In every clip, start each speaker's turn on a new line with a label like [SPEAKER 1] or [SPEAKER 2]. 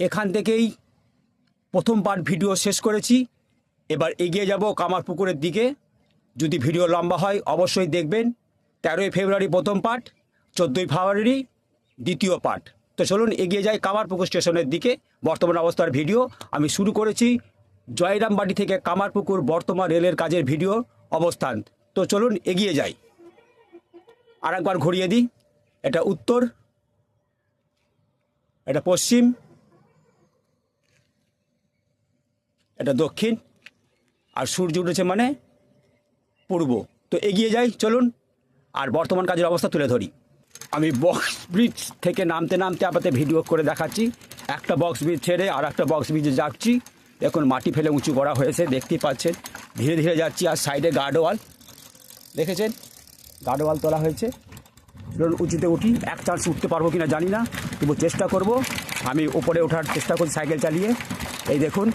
[SPEAKER 1] এখান থেকেই প্রথম পার্ট ভিডিও শেষ করেছি। এবার এগিয়ে যাব কামার পুকুরের দিকে। যদি ভিডিও লম্বা হয়, অবশ্যই দেখবেন। তেরোই ফেব্রুয়ারি প্রথম পার্ট চোদ্দোই ফেব্রুয়ারি দ্বিতীয় পার্ট তো চলুন এগিয়ে যাই কামারপুকুর স্টেশনের দিকে। বর্তমান অবস্থার ভিডিও আমি শুরু করেছি জয়রামবাটি থেকে কামারপুকুর বর্তমান রেলের কাজের ভিডিও অবস্থান। তো চলুন এগিয়ে যাই। আর একবার ঘুরিয়ে দিই। এটা উত্তর, এটা পশ্চিম এটা দক্ষিণ আর সূর্য উঠেছে মানে পূর্ব। তো এগিয়ে যাই, চলুন। আর বর্তমান কাজের অবস্থা তুলে ধরি। আমি বক্স ব্রিজ থেকে নামতে নামতে আপনাদের ভিডিও করে দেখাচ্ছি। একটা বক্স ব্রিজ ছেড়ে আর একটা বক্স ব্রিজে যাচ্ছি। দেখুন, মাটি ফেলে উঁচু করা হয়েছে দেখতেই পাচ্ছেন। ধীরে ধীরে যাচ্ছি, আর সাইডে গার্ডওয়াল দেখেছেন? গার্ডওয়াল তোলা হয়েছে। চলুন উঁচুতে উঠি। এক চান্স উঠতে পারব কিনা জানি না, তবু চেষ্টা করব। আমি উপরে ওঠার চেষ্টা করছি সাইকেল চালিয়ে। এই দেখুন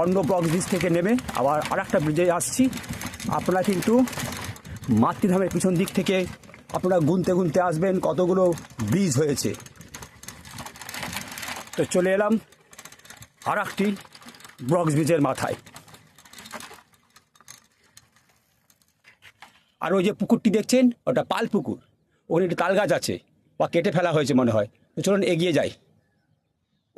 [SPEAKER 1] অন্য বক্স ব্রিজ থেকে নেমে আবার আর একটা ব্রিজে আসছি। আপনারা কিন্তু মাতৃধামের পিছন দিক থেকে আপনারা গুনতে গুনতে আসবেন কতগুলো ব্রিজ হয়েছে। তো চলে এলাম আর একটি ব্রক্স ব্রিজের মাথায়। আর ওই যে পুকুরটি দেখছেন, ওটা পাল পুকুর। ওখানে একটি তাল গাছ আছে, বা কেটে ফেলা হয়েছে মনে হয়। চলুন এগিয়ে যাই।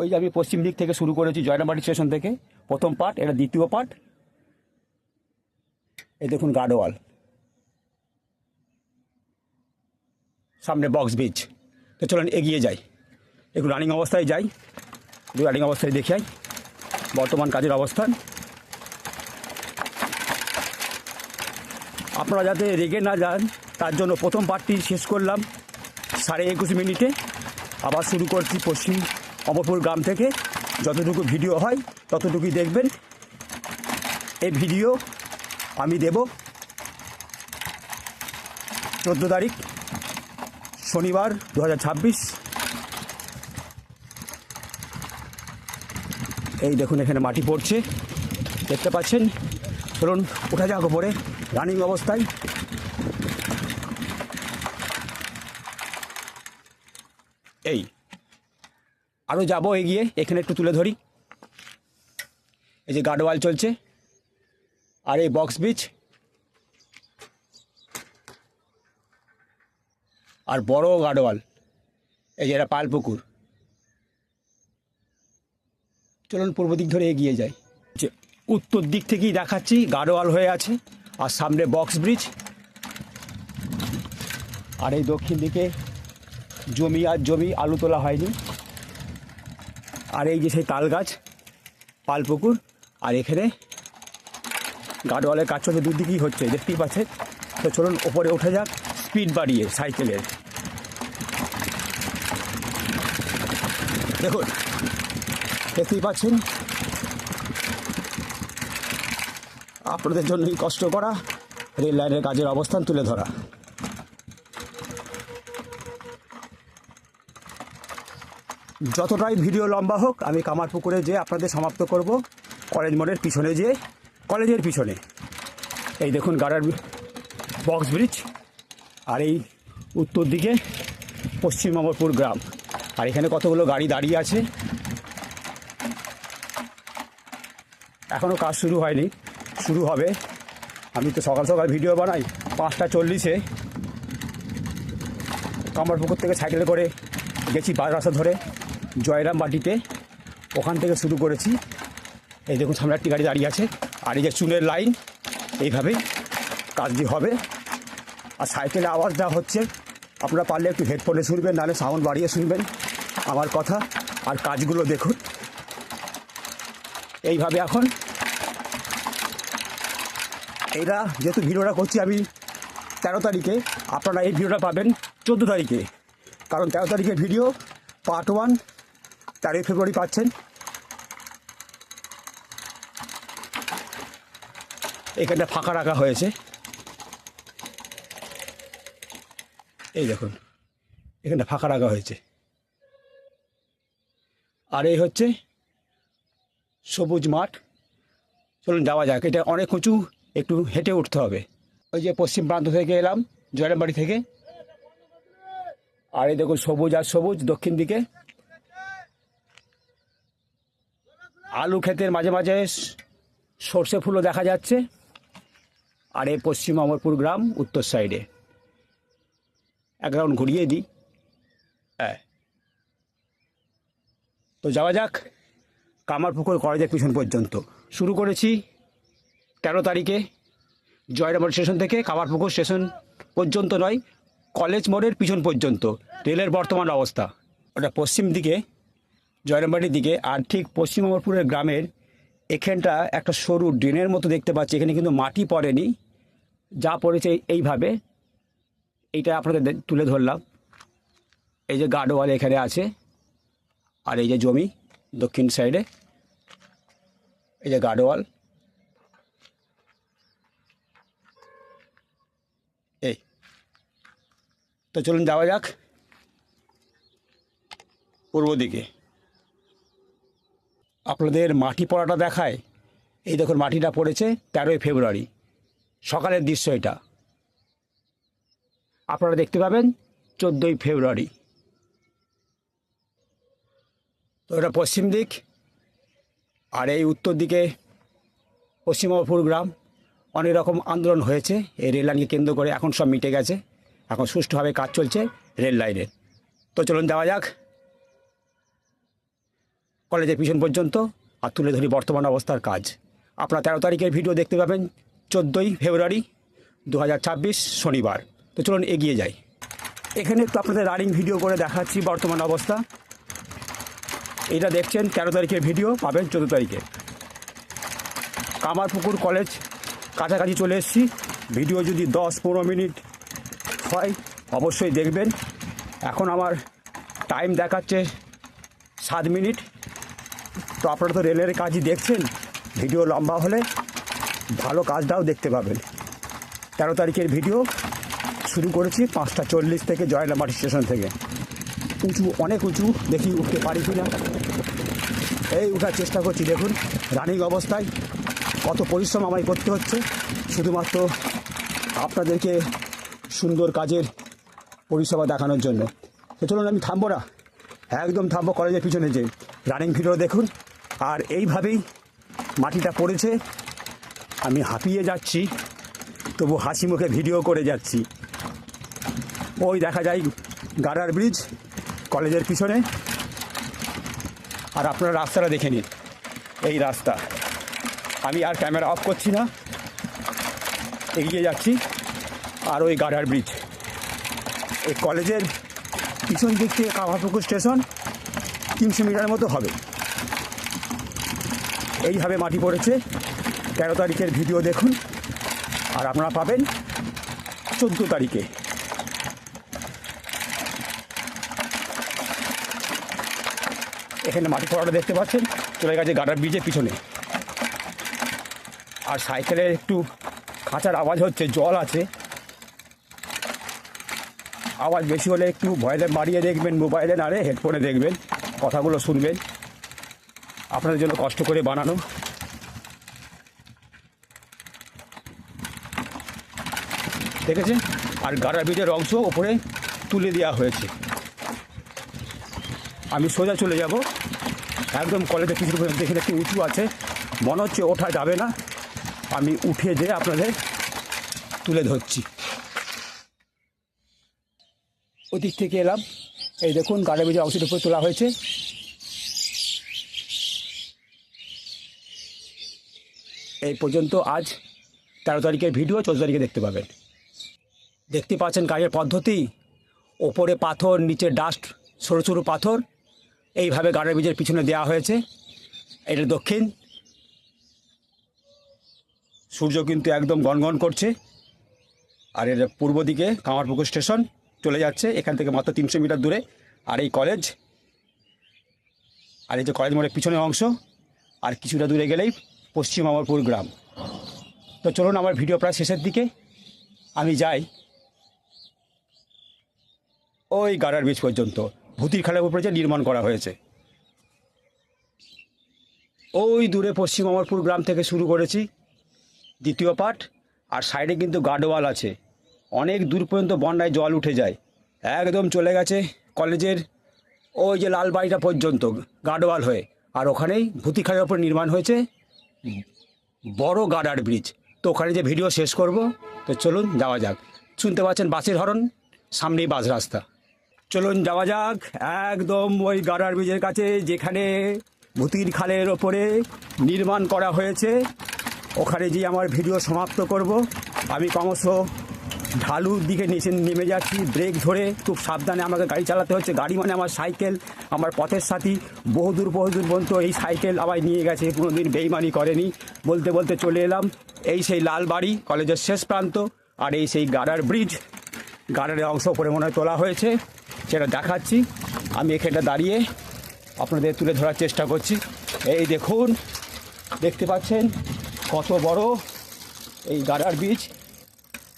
[SPEAKER 1] ওই যে আমি পশ্চিম দিক থেকে শুরু করেছি জয়নাবাড়ি স্টেশন থেকে। প্রথম পার্ট, এটা দ্বিতীয় পার্ট। এই দেখুন গার্ডওয়াল সামনে বক্স ব্রিজ। তো চলুন এগিয়ে যাই। একটু রানিং অবস্থায় যাই। একটু রানিং অবস্থায় দেখাই বর্তমান কাজের অবস্থান। আপনারা যাতে রেগে না যান, তার জন্য প্রথম পার্টটি শেষ করলাম। সাড়ে একুশ মিনিটে। আবার শুরু করছি পশ্চিম অমরপুর গ্রাম থেকে যতটুকু ভিডিও হয়, ততটুকুই দেখবেন। এই ভিডিও আমি দেব চোদ্দ তারিখ, শনিবার দু হাজার ছাব্বিশ। এই দেখুন, এখানে মাটি পড়ছে। দেখতে পাচ্ছেন? চলুন ওঠা যাক ওপরে। রানিং অবস্থায় এই আরও যাব এগিয়ে, এখানে একটু তুলে ধরি। এই যে গার্ডওয়াল চলছে। আর এই বক্স বিচ। আর বড় গার্ডওয়াল। এই যে এটা পালপুকুর চলুন পূর্ব দিক ধরে এগিয়ে যাই। যে উত্তর দিক থেকেই দেখাচ্ছি, গার্ডওয়াল হয়ে আছে। আর সামনে বক্স ব্রিজ আর এই দক্ষিণ দিকে জমি আর জমি আলু তোলা হয়নি। আর এই যে সেই তাল গাছ পালপুকুর আর এখানে গার্ডওয়ালের কাজ চলছে, দুদিকেই হচ্ছে, দেখতেই পাচ্ছেন? তো চলুন, ওপরে উঠে যাক, স্পিড বাড়িয়ে সাইকেলের দেখুন, দেখতেই পাচ্ছেন? আপনাদের জন্যই কষ্ট করা, রেল লাইনের কাজের অবস্থান তুলে ধরা। যতটাই ভিডিও লম্বা হোক, আমি কামারপুকুরে যে আপনাদের সমাপ্ত করব। কলেজ মোড়ের পিছনে যে কলেজের পিছনে। এই দেখুন গাড়ার বক্স ব্রিজ আর এই উত্তর দিকে পশ্চিম অমরপুর গ্রাম। আর এখানে কতগুলো গাড়ি দাঁড়িয়ে আছে? এখনও কাজ শুরু হয়নি। শুরু হবে। আমি তো সকাল সকাল ভিডিও বানাই। পাঁচটা চল্লিশে। কামারপুকুর থেকে সাইকেলে করে গেছি পাঁচ রাস্তা ধরে। জয়রাম বাটিতে। ওখান থেকে শুরু করেছি। এই দেখুন, সামনে একটি গাড়ি দাঁড়িয়ে আছে। আর এই যে চুনের লাইন এইভাবেই কাজটি হবে। আর সাইকেলে আওয়াজ আওয়াজটা হচ্ছে, আপনারা পারলে একটু হেডফোনে শুনবেন, নাহলে সাউন্ড বাড়িয়ে শুনবেন। আমার কথা, আর কাজগুলো দেখুন। এইভাবে এখন এইটা যেহেতু ভিডিওটা করছি আমি তেরো তারিখে, আপনারা এই ভিডিওটা পাবেন চোদ্দ তারিখে। কারণ তেরো তারিখের ভিডিও পার্ট ওয়ান তেরোই ফেব্রুয়ারি পাচ্ছেন। এখানটা ফাঁকা রাখা হয়েছে। এই দেখুন এখানটা ফাঁকা রাখা হয়েছে। আর এই হচ্ছে সবুজ মাঠ। চলুন যাওয়া যাক, এটা অনেক উঁচু, একটু হেঁটে উঠতে হবে। ওই যে পশ্চিম প্রান্ত থেকে এলাম, জয়রামবাড়ি থেকে। আর এই দেখুন সবুজ আর সবুজ দক্ষিণ দিকে। আলু ক্ষেতের মাঝে মাঝে সর্ষে ফুলও দেখা যাচ্ছে। আর এই পশ্চিম অমরপুর গ্রাম উত্তর সাইডে। এক রাউন্ড ঘুরিয়ে দিই। হ্যাঁ তো যাওয়া যাক, কামারপুকুর কলেজের পিছন পর্যন্ত। শুরু করেছি তেরো তারিখে জয়রামবাড়ি স্টেশন থেকে কামারপুকুর স্টেশন পর্যন্ত নয়, কলেজ মোড়ের পিছন পর্যন্ত, রেলের বর্তমান অবস্থা। ওটা পশ্চিম দিকে জয়রামবাড়ির দিকে আর ঠিক পশ্চিম অমরপুরের গ্রামের এখানটা একটা সরু ড্রেনের মতো দেখতে পাচ্ছি। এখানে কিন্তু মাটি পড়েনি। যা পড়েছে এইভাবে। এইটা আপনাদের তুলে ধরলাম। এই যে গার্ডওয়াল এখানে আছে। আর এই যে জমি দক্ষিণ সাইডে। এই যে গার্ডওয়াল এই। তো চলুন যাওয়া যাক। পূর্ব দিকে। আপনাদের মাটি পড়াটা দেখায়। এই দেখুন, মাটিটা পড়েছে তেরোই ফেব্রুয়ারি। সকালের দৃশ্য এটা। আপনারা দেখতে পাবেন চোদ্দোই ফেব্রুয়ারি। তো এটা পশ্চিম দিক, আর এই উত্তর দিকে পশ্চিমবঙ্গপুর গ্রাম। অনেক রকম আন্দোলন হয়েছে, এই রেল লাইনকে কেন্দ্র করে। এখন সব মিটে গেছে। এখন সুষ্ঠুভাবে কাজ চলছে রেল লাইনের। তো চলুন যাওয়া যাক। কলেজের পিছন পর্যন্ত আর তুলে ধরি বর্তমান অবস্থার কাজ। আপনারা তেরো তারিখের ভিডিও দেখতে পাবেন, চোদ্দোই ফেব্রুয়ারি দু হাজার ছাব্বিশ শনিবার। তো চলুন এগিয়ে যাই। এখানে একটু আপনাদের রানিং ভিডিও করে দেখাচ্ছি বর্তমান অবস্থা। এটা দেখছেন, তেরো তারিখের ভিডিও পাবেন চোদ্দ তারিখে। কামারপুকুর কলেজ কাছাকাছি চলে এসেছি। ভিডিও যদি দশ পনেরো মিনিট হয়, অবশ্যই দেখবেন। এখন আমার টাইম দেখাচ্ছে সাত মিনিট। তো আপনারা তো রেলের কাজই দেখছেন। ভিডিও লম্বা হলে ভালো কাজটাও দেখতে পাবেন। তেরো তারিখের ভিডিও শুরু করেছি পাঁচটা চল্লিশ থেকে জয়লামাটি স্টেশন থেকে। উঁচু, অনেক উঁচু, দেখি উঠতে পারি কি না এই উঠার চেষ্টা করছি, দেখুন, রানিং অবস্থায় কত পরিশ্রম আমায় করতে হচ্ছে। শুধুমাত্র আপনাদেরকে সুন্দর কাজের পরিষেবা দেখানোর জন্য। তো চলুন, আমি থামবো না। একদম থামবো কলেজের পিছনে যে রানিং ভিডিও দেখুন। আর এইভাবেই মাটিটা পড়েছে। আমি হাঁপিয়ে যাচ্ছি, তবু হাসি মুখে ভিডিও করে যাচ্ছি। ওই দেখা যায় গাডার ব্রিজ, কলেজের পিছনে। আর আপনারা রাস্তাটা দেখে নিন, এই রাস্তা। আমি আর ক্যামেরা অফ করছি না, এগিয়ে যাচ্ছি, আর ওই গাডার ব্রিজ। এই কলেজের পিছন দিক থেকে কামারপুকুর স্টেশন তিনশো মিটার মতো হবে। এইভাবে মাটি পড়েছে। তেরো তারিখের ভিডিও দেখুন। আর আপনারা পাবেন চোদ্দ তারিখে। এখানে মাটি পড়াটা দেখতে পাচ্ছেন। চলে গেছে গাডার ব্রিজের পিছনে। আর সাইকেলের একটু খাঁচার আওয়াজ হচ্ছে, জল আছে। আওয়াজ বেশি হলে একটু ভয়েলে বাড়িয়ে দেখবেন, মোবাইলে নারে হেডফোনে দেখবেন, কথাগুলো শুনবেন। আপনাদের জন্য কষ্ট করে বানানো। দেখেছেন? আর গাড়া ব্রিজের অংশ ওপরে তুলে দেওয়া হয়েছে। আমি সোজা চলে যাব। একদম কলেজের পিছনে পর্যন্ত দেখে একটু উঁচু আছে। মনে হচ্ছে ওঠা যাবে না। আমি উঠে যেয়ে আপনাদের তুলে ধরছি। ওদিক থেকে এলাম। এই দেখুন গাড়ি ব্রিজের অংশের উপরে তোলা হয়েছে। এই পর্যন্ত আজ তেরো তারিখের ভিডিও, চোদ্দ তারিখে দেখতে পাবেন। দেখতে পাচ্ছেন কাজের পদ্ধতি। ওপরে পাথর, নিচে ডাস্ট সরু সরু পাথর। এইভাবে গাড়ির বীজের পিছনে দেওয়া হয়েছে। এটা দক্ষিণ। সূর্য কিন্তু একদম গনগন করছে। আর এর পূর্ব দিকে কামারপুকুর স্টেশন চলে যাচ্ছে। এখান থেকে মাত্র তিনশো মিটার দূরে। আর এই কলেজ আর এই যে কলেজ মোড়ের পিছনের অংশ, আর কিছুটা দূরে গেলেই পশ্চিম অমরপুর গ্রাম। তো চলুন আমার ভিডিও প্রায় শেষের দিকে। আমি যাই ওই গাড়ার বীজ পর্যন্ত। ভূতির খালের উপরে যে নির্মাণ করা হয়েছে। ওই দূরে পশ্চিম অমরপুর গ্রাম থেকে শুরু করেছি। দ্বিতীয় পার্ট আর সাইডে কিন্তু গার্ডওয়াল আছে। অনেক দূর পর্যন্ত বন্যায় জল উঠে যায়। একদম চলে গেছে কলেজের ওই যে লাল বাড়িটা পর্যন্ত গার্ডওয়াল হয়ে। আর ওখানেই ভূতিখালের ওপর নির্মাণ হয়েছে। বড় গাডার ব্রিজ। তো ওখানে যে ভিডিও শেষ করব, তো চলুন যাওয়া যাক। শুনতে পাচ্ছেন বাসের হরন সামনেই বাস রাস্তা। চলুন যাওয়া যাক, একদম ওই গাডার ব্রিজের কাছে যেখানে ভূতির খালের ওপরে নির্মাণ করা হয়েছে। ওখানে গিয়ে আমার ভিডিও সমাপ্ত করব। আমি ক্রমশ ঢালুর দিকে নিচে নেমে যাচ্ছি। ব্রেক ধরে খুব সাবধানে আমাকে গাড়ি চালাতে হচ্ছে। গাড়ি মানে আমার সাইকেল, আমার পথের সাথী। বহুদূর বহুদূর পর্যন্ত এই সাইকেল আমায় নিয়ে গেছে। কোনো দিন বেইমানি করেনি। বলতে বলতে চলে এলাম। এই সেই লাল বাড়ি কলেজের শেষ প্রান্ত আর এই সেই গাড়ার ব্রিজ গার্ডারের অংশ উপরে মনে তোলা হয়েছে। সেটা দেখাচ্ছি। আমি এখানটা দাঁড়িয়ে আপনাদের তুলে ধরার চেষ্টা করছি। এই দেখুন, দেখতে পাচ্ছেন কত বড় এই গাড়ার ব্রিজ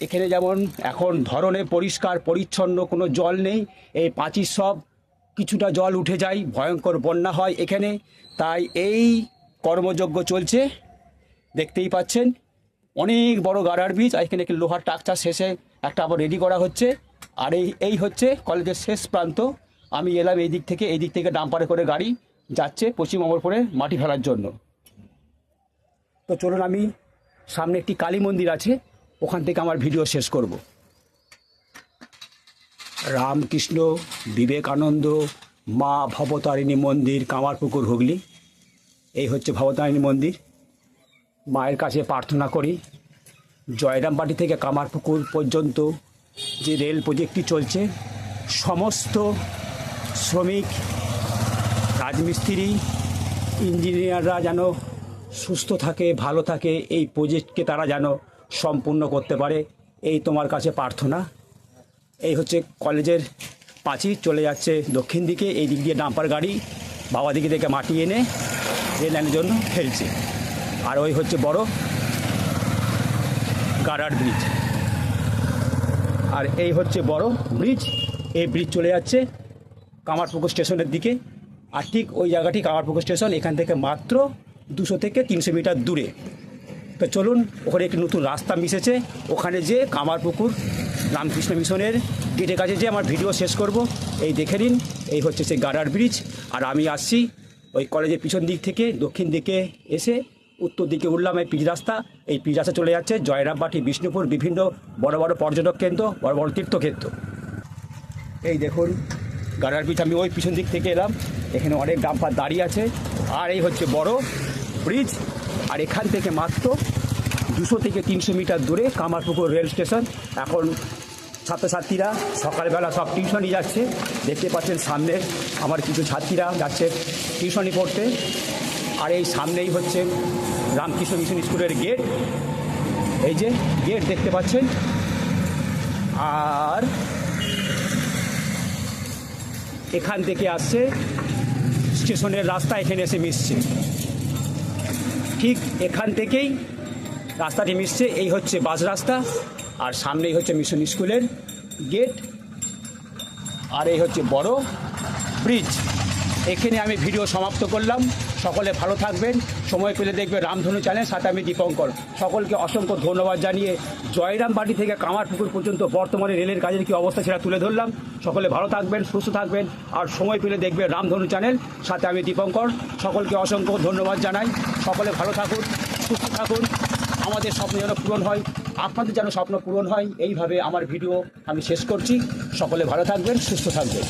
[SPEAKER 1] এখানে যেমন এখন ধরনে পরিষ্কার, পরিচ্ছন্ন, কোনো জল নেই, এই পাঁচির সব কিছুটা জল উঠে যায়, ভয়ঙ্কর বন্যা হয় এখানে। তাই এই কর্মযজ্ঞ চলছে, দেখতেই পাচ্ছেন। অনেক বড় গাড়ার ব্রিজ, আর এখানে একটি লোহার টাকচার শেষে একটা আবার রেডি করা হচ্ছে। আর এই এই হচ্ছে কলেজের শেষ প্রান্ত। আমি এলাম এই দিক থেকে, এই দিক থেকে ডাম্পারে করে গাড়ি যাচ্ছে পশ্চিম অমরপুরে মাটি ফেলার জন্য। তো চলুন আমি সামনে একটি কালী মন্দির আছে ওখান থেকে আমার ভিডিও শেষ করব। রামকৃষ্ণ, বিবেকানন্দ, মা ভবতারিণী মন্দির, কামারপুকুর, হুগলি। এই হচ্ছে ভবতারিণী মন্দির। মায়ের কাছে প্রার্থনা করি, জয়রামবাটি থেকে কামারপুকুর পর্যন্ত যে রেল প্রজেক্টটি চলছে, সমস্ত শ্রমিক, রাজমিস্ত্রি, ইঞ্জিনিয়াররা যেন সুস্থ থাকে, ভালো থাকে, এই প্রজেক্টকে তারা যেন সম্পূর্ণ করতে পারে। এই তোমার কাছে প্রার্থনা। এই হচ্ছে কলেজের পাঁচির চলে যাচ্ছে দক্ষিণ দিকে, এই দিক দিয়ে ডাম্পার গাড়ি, বাবা দিকে থেকে মাটি এনে রেল লাইনের জন্য ফেলছে। আর ওই হচ্ছে বড় গার্ডার ব্রিজ। আর এই হচ্ছে বড় ব্রিজ। এই ব্রিজ চলে যাচ্ছে কামারপুকুর স্টেশনের দিকে। আর ঠিক ওই জায়গাটি কামারপুকুর স্টেশন, এখান থেকে মাত্র দুশো থেকে তিনশো মিটার দূরে। তো চলুন, ওখানে একটি নতুন রাস্তা মিশেছে। ওখানে যে কামারপুকুর, রামকৃষ্ণ মিশনের গেটের কাছে যে আমার ভিডিও শেষ করব, এই দেখে নিন, এই হচ্ছে সেই গার্ডার ব্রিজ। আর আমি আসছি ওই কলেজের পিছন দিক থেকে, দক্ষিণ দিকে এসে উত্তর দিকে উঠলাম এই পিচ রাস্তা। এই পিচ রাস্তা চলে যাচ্ছে জয়রামবাটি বিষ্ণুপুর, বিভিন্ন বড় বড় পর্যটক কেন্দ্র, বড় বড় তীর্থক্ষেত্র। এই দেখুন গাড়ার পিছ আমি ওই পিছন দিক থেকে এলাম। এখানে অনেক ডাম্পার দাঁড়িয়ে আছে। আর এই হচ্ছে বড় ব্রিজ। আর এখান থেকে মাত্র দুশো থেকে তিনশো মিটার দূরে কামারপুকুর রেল স্টেশন। এখন ছাত্রছাত্রীরা সকালবেলা সব টিউশনই যাচ্ছে। দেখতে পাচ্ছেন সামনে আমার কিছু ছাত্রীরা যাচ্ছে টিউশনি পড়তে। আর এই সামনেই হচ্ছে রামকৃষ্ণ মিশন স্কুলের গেট। এই যে গেট দেখতে পাচ্ছেন। আর এখান থেকে আসছে স্টেশনের রাস্তা, এখানে এসে মিশছে। ঠিক এখান থেকেই রাস্তাটি মিশছে। এই হচ্ছে বাস রাস্তা, আর সামনেই হচ্ছে মিশন স্কুলের গেট, আর এই হচ্ছে বড় ব্রিজ। এখানে আমি ভিডিও সমাপ্ত করলাম। সকলে ভালো থাকবেন। সময় পেলে দেখবে রামধনু চ্যানেল সাথে আমি দীপঙ্কর। সকলকে অসংখ্য ধন্যবাদ জানিয়ে জয়রাম বাড়ি থেকে কামারপুকুর পর্যন্ত বর্তমানে রেলের কাজের কী অবস্থা সেটা তুলে ধরলাম। সকলে ভালো থাকবেন, সুস্থ থাকবেন আর সময় পেলে দেখবে রামধনু চ্যানেল সাথে আমি দীপঙ্কর। সকলকে অসংখ্য ধন্যবাদ জানাই। সকলে ভালো থাকুন, সুস্থ থাকুন। আমাদের স্বপ্ন যেন পূরণ হয়, আপনাদের যেন স্বপ্ন পূরণ হয়, এইভাবে আমার ভিডিও আমি শেষ করছি। সকলে ভালো থাকবেন, সুস্থ থাকবেন।